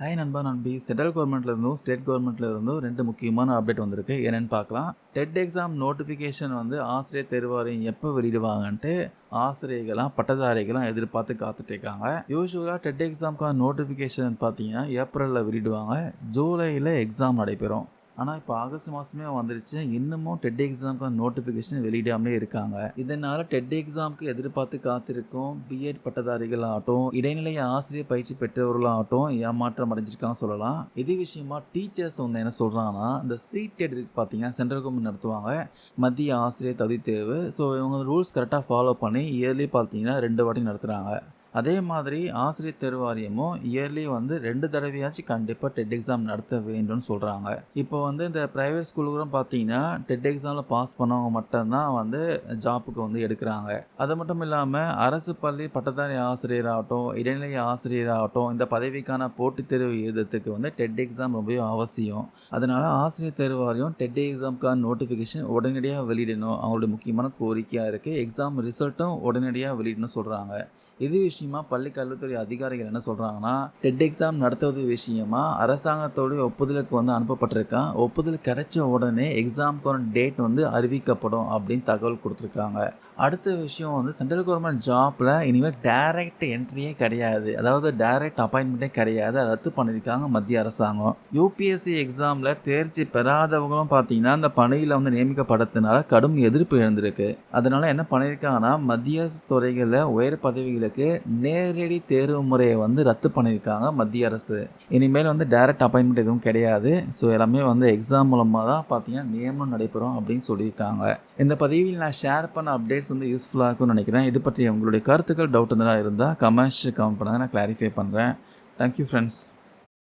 Hi நண்பா நண்பி central கவர்மெண்ட்லேருந்தும் state கவர்மெண்ட்லேருந்தும் ரெண்டு முக்கியமான அப்டேட் வந்திருக்கு. என்னன்னு பார்க்கலாம் டெட் எக்ஸாம் நோட்டிஃபிகேஷன் வந்து ஆசிரியர் தேர்வாரியம் எப்போ வெளியிடுவாங்கன்ட்டு ஆசிரியர்களாம் பட்டதாரிகளாம் எதிர்பார்த்து காத்துட்டு இருக்காங்க யூஸ்வலாக டெட் எக்ஸாம்க்கான நோட்டிஃபிகேஷன் பார்த்தீங்கன்னா ஏப்ரலில் வெளியிடுவாங்க. ஜூலையில் எக்ஸாம் நடைபெறும். ஆனால் இப்போ ஆகஸ்ட் மாதமே வந்துருச்சு. இன்னமும் டெட் எக்ஸாமுக்கு நோட்டிஃபிகேஷன் வெளியிடாமலே இருக்காங்க. இதனால் டெட் எக்ஸாமுக்கு எதிர்பார்த்து காத்திருக்கும் பிஎட் பட்டதாரிகள் ஆகட்டும் இடைநிலை ஆசிரியர் பயிற்சி பெற்றவர்களாகட்டும் ஏமாற்றம் அடைஞ்சிருக்காங்க சொல்லலாம். இது விஷயமா டீச்சர்ஸ் வந்து என்ன சொல்கிறாங்கன்னா இந்த சீட் இருக்கு பார்த்தீங்கன்னா சென்ட்ரல் கவர்மெண்ட் நடத்துவாங்க. மத்திய ஆசிரியர் தகுதி தேர்வு. ஸோ இவங்க ரூல்ஸ் கரெக்டாக ஃபாலோ பண்ணி இயர்லி பார்த்தீங்கன்னா ரெண்டு வாட்டி நடத்துகிறாங்க அதே மாதிரி ஆசிரியர் தேர்வாரியமும் இயர்லி வந்து ரெண்டு தடவையாச்சும் கண்டிப்பாக டெட் எக்ஸாம் நடத்த வேண்டும்னு சொல்கிறாங்க இப்போ வந்து இந்த ப்ரைவேட் ஸ்கூலுக்கும் பார்த்தீங்கன்னா டெட் எக்ஸாமில் பாஸ் பண்ணவங்க மட்டும்தான் வந்து ஜாப்புக்கு வந்து எடுக்கிறாங்க. அது மட்டும் இல்லாமல் அரசு பள்ளி பட்டதாரி ஆசிரியராகட்டும் இடைநிலை ஆசிரியராகட்டும் இந்த பதவிக்கான போட்டித் தேர்வு எழுதுறதுக்கு வந்து டெட் எக்ஸாம் ரொம்பவே அவசியம். அதனால் ஆசிரியர் தேர்வாரியம் டெட் எக்ஸாமுக்கான நோட்டிஃபிகேஷன் உடனடியாக வெளியிடணும். அவங்களுடைய முக்கியமான கோரிக்கையாக இருக்குது எக்ஸாம் ரிசல்ட்டும் உடனடியாக வெளியிடணும் சொல்கிறாங்க இது விஷயமா பள்ளி கல்வித்துறை அதிகாரிகள் என்ன சொல்கிறாங்கன்னா டெட் எக்ஸாம் நடத்துவது விஷயமா அரசாங்கத்தோடைய ஒப்புதலுக்கு வந்து அனுப்பப்பட்டிருக்கான் ஒப்புதல் கிடைச்ச உடனே எக்ஸாமுக்கான டேட் வந்து அறிவிக்கப்படும் அப்படின்னு தகவல் கொடுத்துருக்காங்க. அடுத்த விஷயம் வந்து சென்ட்ரல் கவர்மெண்ட் ஜாப்பில் இனிமேல் டைரக்ட் என்ட்ரியே கிடையாது. அதாவது டைரக்ட் அப்பாயின்மெண்ட்டே கிடையாது. ரத்து பண்ணியிருக்காங்க மத்திய அரசாங்கம். யூபிஎஸ்சி எக்ஸாமில் தேர்ச்சி பெறாதவங்களும் பார்த்தீங்கன்னா அந்த பணியில் வந்து நியமிக்கப்படுறதுனால கடும் எதிர்ப்பு எழுந்திருக்கு. அதனால் என்ன பண்ணியிருக்காங்கன்னா மத்திய துறைகளில் உயர் பதவிகளுக்கு நேரடி தேர்வு முறையை வந்து ரத்து பண்ணியிருக்காங்க மத்திய அரசு. இனிமேல் வந்து டைரக்ட் அப்பாயின்மெண்ட் எதுவும் கிடையாது. ஸோ எல்லாமே வந்து எக்ஸாம் மூலமாக தான் பார்த்தீங்கன்னா நியமனம் நடைபெறும் அப்படின்னு சொல்லியிருக்காங்க. இந்த பதிவில் நான் ஷேர் பண்ண அப்டேட்ஸ் வந்து யூஸ்ஃபுல்லாக இருக்கும்னு நினைக்கிறேன். இது பற்றி உங்களுடைய கருத்துக்கள் டவுட் இருந்தால் இருந்தால் கமெண்ட்ஸ் கமெண்ட் பண்ணுங்கள் நான் கிளாரிஃபை பண்ணுறேன் தேங்க்யூ ஃப்ரெண்ட்ஸ்